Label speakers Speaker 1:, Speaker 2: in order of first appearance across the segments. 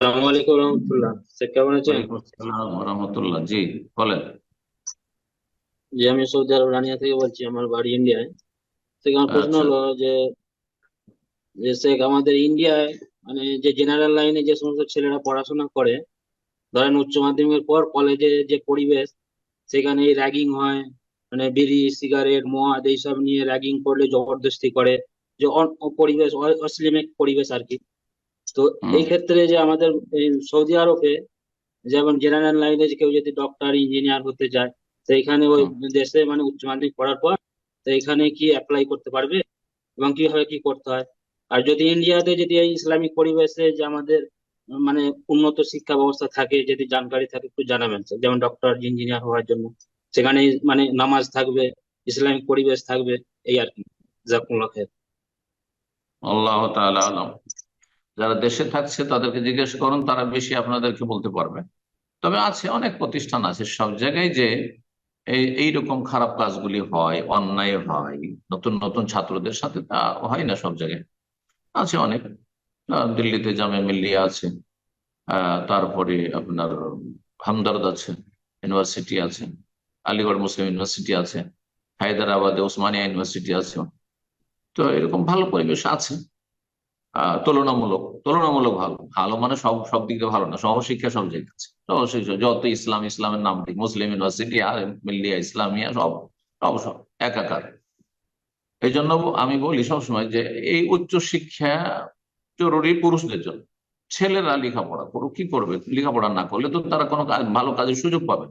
Speaker 1: আসসালামু আলাইকুম রহমতুল্লাহ। স্যার কেমন আছেন?
Speaker 2: রহমতুল্লাহ। জি বলেন।
Speaker 1: জি আমি সৌদি আরব রানিয়া থেকে বলছি আমার বাড়ি ইন্ডিয়ায়। থেকে আমার প্রশ্ন
Speaker 2: আচ্ছা।
Speaker 1: হলো যে যে শেখ আমাদের ইন্ডিয়ায় মানে যে জেনারেল লাইনে যে সমস্ত ছেলেরা পড়াশোনা করে ধরেন উচ্চ মাধ্যমিকের পর কলেজে যে পরিবেশ সেখানে র্যাগিং হয় মানে বিড়ি সিগারেট মদ এইসব নিয়ে র্যাগিং করলে জবরদস্তি করে যে অন- পরিবেশ অ- অশ্লীল পরিবেশ আর কি। তো এই ক্ষেত্রে যে আমাদের এই সৌদি আরবে যেমন জেনারেল লাইনে কেউ যদি ডক্টর ইঞ্জিনিয়ার হতে যায় তো এখানে ওই দেশে মানে উচ্চ মাধ্যমিক পড়ার পর তো এখানে কি অ্যাপ্লাই করতে পারবে এবং কীভাবে কি করতে হয়? আর যদি ইন্ডিয়াতে যদি এই ইসলামিক পরিবেশে যে আমাদের মানে উন্নত শিক্ষা ব্যবস্থা থাকে যদি জানকারি থাকে একটু জানাবেন। যেমন ডক্টর ইঞ্জিনিয়ার হওয়ার জন্য। সেখানে মানে নামাজ থাকবে ইসলামিক পরিবেশ থাকবে এই আর কি। জাজাকুমুল্লাহ খায়ের
Speaker 2: আল্লাহ তাআলা আলাম। যারা দেশে থাকছে তাদেরকে জিজ্ঞেস করুন, তারা বেশি আপনাদেরকে বলতে পারবে। তবে আছে অনেক প্রতিষ্ঠান আছে সব জায়গায় যে এই এইরকম খারাপ কাজগুলি হয়, অন্যায় হয়, নতুন নতুন ছাত্রদের সাথে তা হয় না সব জায়গায়। আছে অনেক। দিল্লিতে জামে মিল্লিয়া আছে তারপরে আপনার হামদর্দ আছে, ইউনিভার্সিটি আছে, আলিগড় মুসলিম ইউনিভার্সিটি আছে, হায়দ্রাবাদে ওসমানিয়া ইউনিভার্সিটি আছে। তো এরকম ভালো পরিবেশ আছে। তুলনামূলক তুলনামূলক ভালো। ভালো মানে সব সব দিক দিয়ে ভালো না, সহশিক্ষা সব জায়গায় যত ইসলাম, ইসলামের নাম দিক, মুসলিম ইউনিভার্সিটি, আর মিল্লিয়া, ইসলামিয়া, সব সব সব, একাকার। এই জন্য আমি বলি সবসময় যে এই উচ্চ শিক্ষা জরুরি পুরুষদের জন্য। ছেলেরা লেখাপড়া করুক, কি করবে? লেখাপড়া না করলে তো তারা কোনো ভালো কাজের সুযোগ পাবে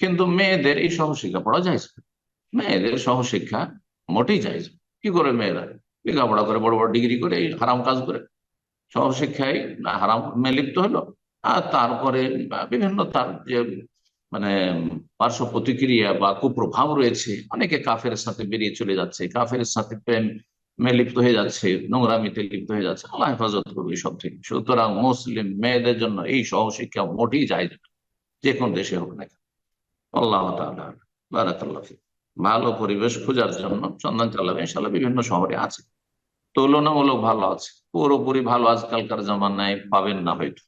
Speaker 2: কিন্তু মেয়েদের এই সহশিক্ষা পড়া যায় মেয়েদের সহশিক্ষা মোটেই যায় কি করে মেয়েরা? লেখাপড়া করে, বড় বড় ডিগ্রি করে এই হারাম কাজ করে সহশিক্ষায় হারাম মে লিপ্ত হলো আর তারপরে বিভিন্ন তার যে মানে পার্শ্ব প্রতিক্রিয়া বা কুপ্রভাব রয়েছে, অনেকে কাফের সাথে বেরিয়ে চলে যাচ্ছে, কাফের সাথে প্রেম মে লিপ্ত হয়ে যাচ্ছে, নোংরামিতে লিপ্ত হয়ে যাচ্ছে, আল্লাহ হেফাজত করবে সব থেকে সুতরাং মুসলিম মেয়েদের জন্য এই সহশিক্ষা মোটেই যায় যে কোন দেশে হোক না কেন। আল্লাহ তাআলা, বারাকাল্লাহ। ভালো পরিবেশ খোঁজার জন্য সন্ধান চালাবে ইনশাল্লাহ বিভিন্ন শহরে আছে। তুলনামূলক ভালো আছে। পুরোপুরি ভালো আজকালকার জামানায় পাবেন না হয়তো।